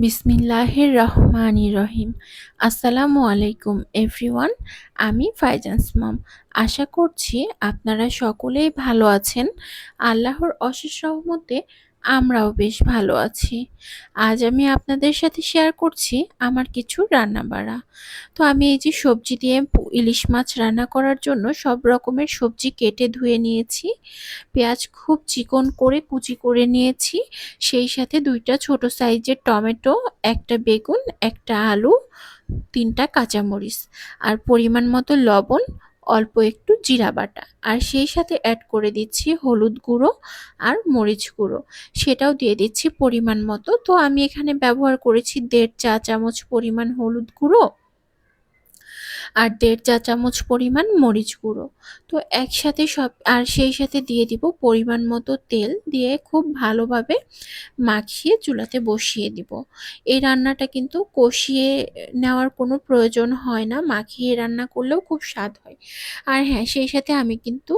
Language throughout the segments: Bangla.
বিসমিল্লাহির রহমান রহিম আসসালামু আলাইকুম, এভরিওয়ান। আমি ফাইজান্স মাম। আশা করছি আপনারা সকলেই ভালো আছেন। আল্লাহর অশেষ রহমতে আমরাও বেশ ভালো আছি। আজ আমি আপনাদের সাথে শেয়ার করছি আমার কিছু রান্না বাড়া তো আমি এই যে সবজি দিয়ে ইলিশ মাছ রান্না করার জন্য সব রকমের সবজি কেটে ধুয়ে নিয়েছি। পেঁয়াজ খুব চিকন করে কুচি করে নিয়েছি। সেই সাথে দুইটা ছোট সাইজের টমেটো, একটা বেগুন, একটা আলু, তিনটা কাঁচামরিচ। আর পরিমাণ মতো লবণ, অল্প একটু জিরা বাটা। আর সেই সাথে অ্যাড করে দিচ্ছি হলুদ গুঁড়ো আর মরিচ গুঁড়ো। সেটাও দিয়ে দিচ্ছি পরিমাণ মতো। তো আমি এখানে ব্যবহার করেছি দেড় চা চামচ পরিমাণ হলুদ গুঁড়ো। আর দেড় চা চামচ পরিমাণ মরিচ গুঁড়ো। তো একসাথে সব, আর সেই সাথে দিয়ে দিব পরিমাণ মতো তেল দিয়ে খুব ভালোভাবে মাখিয়ে চুলাতে বসিয়ে দিব। এই রান্নাটা কিন্তু কষিয়ে নেওয়ার কোনো প্রয়োজন হয় না, মাখিয়ে রান্না করলেও খুব স্বাদ হয়। আর হ্যাঁ সেই সাথে আমি কিন্তু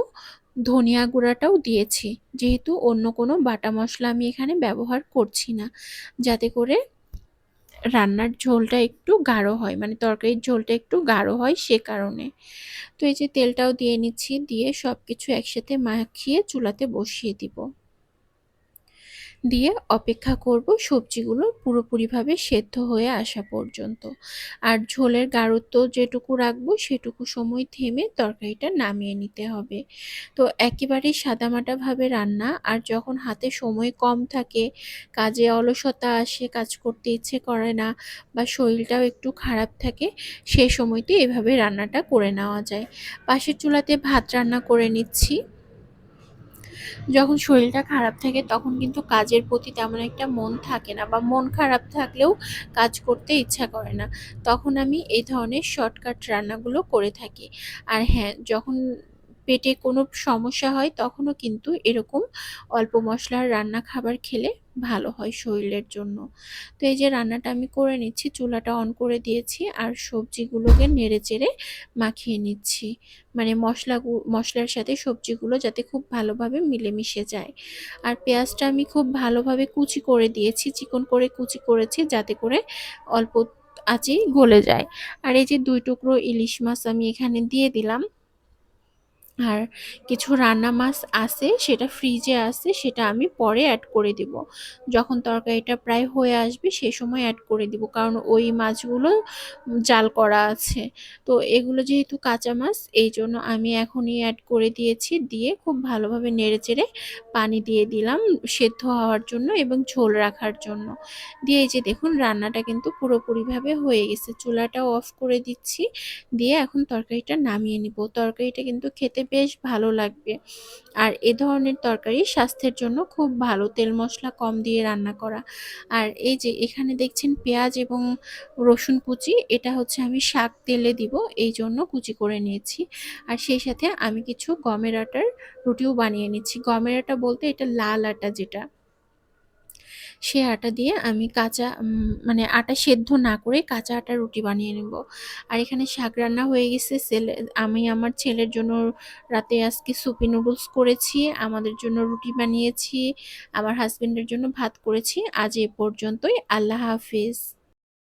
ধনিয়া গুঁড়াটাও দিয়েছি, যেহেতু অন্য কোনো বাটা মশলা আমি এখানে ব্যবহার করছি না, যাতে করে রান্নার ঝোলটা একটু গাঢ় হয় মানে তরকারির ঝোলটা একটু গাঢ় হয় সে কারণে। তো এই যে তেলটাও দিয়ে নিচ্ছি, দিয়ে সব কিছু একসাথে মাখিয়ে চুলাতে বসিয়ে দিব। দিয়ে অপেক্ষা করব সবজিগুলো পুরোপুরিভাবে সেদ্ধ হয়ে আসা পর্যন্ত। আর ঝোলের গাঢ়ত্ব যেটুকু রাখব সেটুকু সময় থেমে তরকারিটা নামিয়ে নিতে হবে। তো একেবারেই সাদামাটাভাবে রান্না আর যখন হাতে সময় কম থাকে, কাজে অলসতা আসে, কাজ করতে ইচ্ছে করে না বা শরীরটাও একটু খারাপ থাকে সেই সময়তে এভাবে রান্নাটা করে নেওয়া যায়। পাশের চুলাতে ভাত রান্না করে নিচ্ছি। যখন শরীরটা খারাপ থাকে তখন কিন্তু কাজের প্রতি তেমন একটা মন থাকে না বা মন খারাপ থাকলেও কাজ করতে ইচ্ছা করে না। তখন আমি এই ধরনের শর্টকাট রান্নাগুলো করে থাকি। আর হ্যাঁ যখন পেটে কোনো সমস্যা হয়, তখনও কিন্তু এরকম অল্প মশলার রান্না খাবার খেলে ভালো হয় শরীরের জন্য। তো এই যে রান্নাটা আমি করে নিচ্ছি, চুলাটা অন করে দিয়েছি আর সবজিগুলোকে নেড়ে চেড়ে মাখিয়ে নিচ্ছি। মানে মশলা মশলার সাথে সবজিগুলো যাতে খুব ভালোভাবে মিলেমিশে যায়। আর পেঁয়াজটা আমি খুব ভালোভাবে কুচি করে দিয়েছি, চিকন করে কুচি করেছি যাতে করে অল্প আঁচেই গলে যায়। আর এই যে দুই টুকরো ইলিশ মাছ আমি এখানে দিয়ে দিলাম। আর কিছু রান্না মাছ আছে, সেটা ফ্রিজে আছে, সেটা আমি পরে অ্যাড করে দিব। যখন তরকারিটা প্রায় হয়ে আসবে, সে সময় অ্যাড করে দিব, কারণ ওই মাছগুলো জাল করা আছে। তো এগুলো যেহেতু কাঁচা মাছ, এই জন্য আমি এখনই অ্যাড করে দিয়েছি, দিয়ে খুব ভালোভাবে নেড়ে চেড়ে পানি দিয়ে দিলাম সেদ্ধ হওয়ার জন্য এবং ঝোল রাখার জন্য। দিয়ে এই যে দেখুন, রান্নাটা কিন্তু পুরোপুরিভাবে হয়ে গেছে। চুলাটাও অফ করে দিচ্ছি, দিয়ে এখন তরকারিটা নামিয়ে নিব। তরকারিটা কিন্তু খেতে বেশ ভালো লাগবে। আর এ ধরনের তরকারি স্বাস্থ্যের জন্য খুব ভালো, তেল মশলা কম দিয়ে রান্না করা। আর এই যে এখানে দেখছেন পেঁয়াজ এবং রসুন কুচি, এটা হচ্ছে আমি শাক তেলে দিব, এই জন্য কুচি করে নিয়েছি। আর সেই সাথে আমি কিছু গমের আটার রুটিও বানিয়ে নিচ্ছি। গমের আটা বলতে এটা লাল আটা যেটা। সে আটা দিয়ে আমি কাঁচা মানে আটা সেদ্ধ না করে কাঁচা আটা রুটি বানিয়ে নেব। আর এখানে শাক রান্না হয়ে গেছে। ছেলে আমি আমার ছেলের জন্য রাতে আজকে সুপি নুডলস করেছি, আমাদের জন্য রুটি বানিয়েছি, আমার হাজবেন্ডের জন্য ভাত করেছি। আজ এ পর্যন্তই। আল্লাহ হাফিজ।